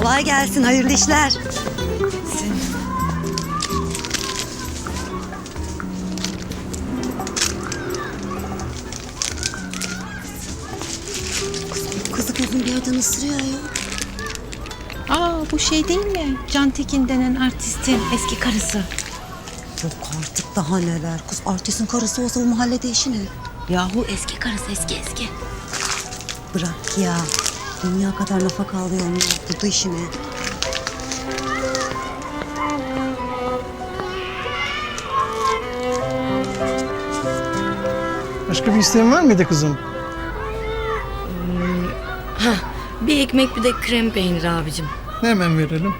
Kolay gelsin, hayırlı işler. Sen... Kız, kızı gözün bir yerden ısırıyor ya. Aa bu şey değil mi? Can Tekin denen artistin eski karısı. Yok artık daha neler. Kız artistin karısı olsa bu mahallede işi ne? Yahu eski karısı eski eski. Bırak ya. Dünya kadar nafaka alıyor onlar. Burada işi ne? Başka bir isteğin var mıydı kızım? Bir ekmek bir de krem peynir abicim. Hemen verelim.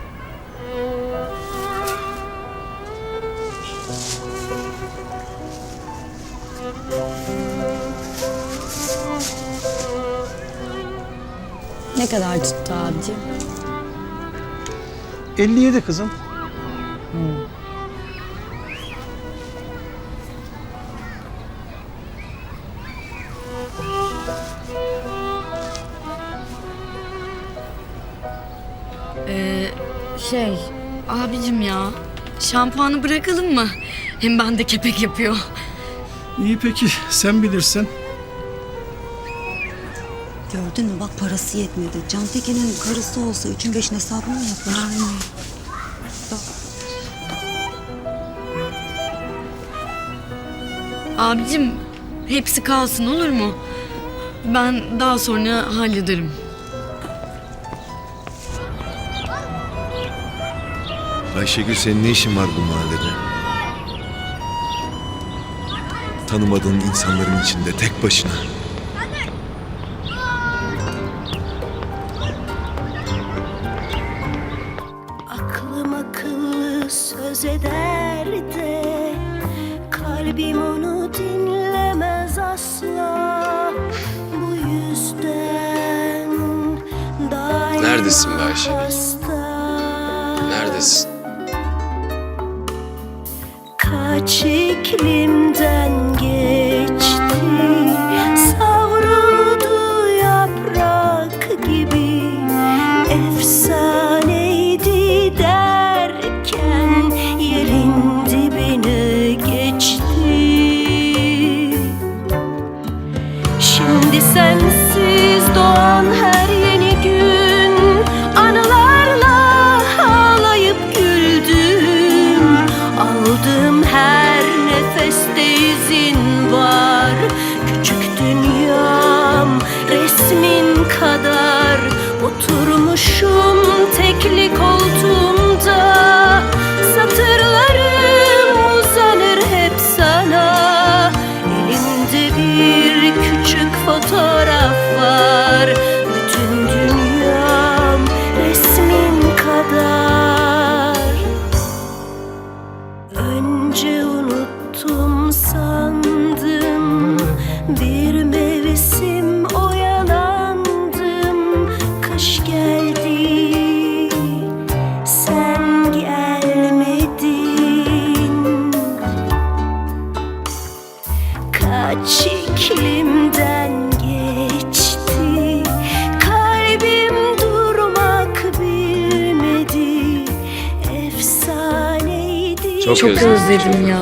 Ne kadar tuttu abicim? 57 kızım. Şey abicim ya şampuanı bırakalım mı? Hem bende kepek yapıyor. İyi peki sen bilirsin. Gördün mü bak parası yetmedi. Can Tekin'in karısı olsa üçün beşin hesabını mı yapar? Abicim hepsi kalsın olur mu? Ben daha sonra hallederim. Ayşegül senin ne işin var bu mahallede? Tanımadığın insanların içinde tek başına. Söz eder de Kalbim onu dinlemez asla Bu yüzden daima Neredesin be hasta. Neredesin? Kaç iklimden küçük fotoğraf Çok Çok özledim. özledim ya.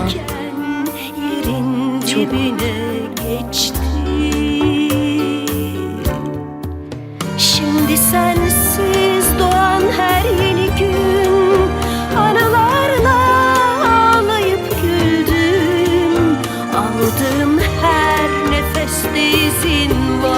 Geçti Şimdi sensiz doğan her yeni gün Anılarla ağlayıp güldüm Aldığım her nefeste izin var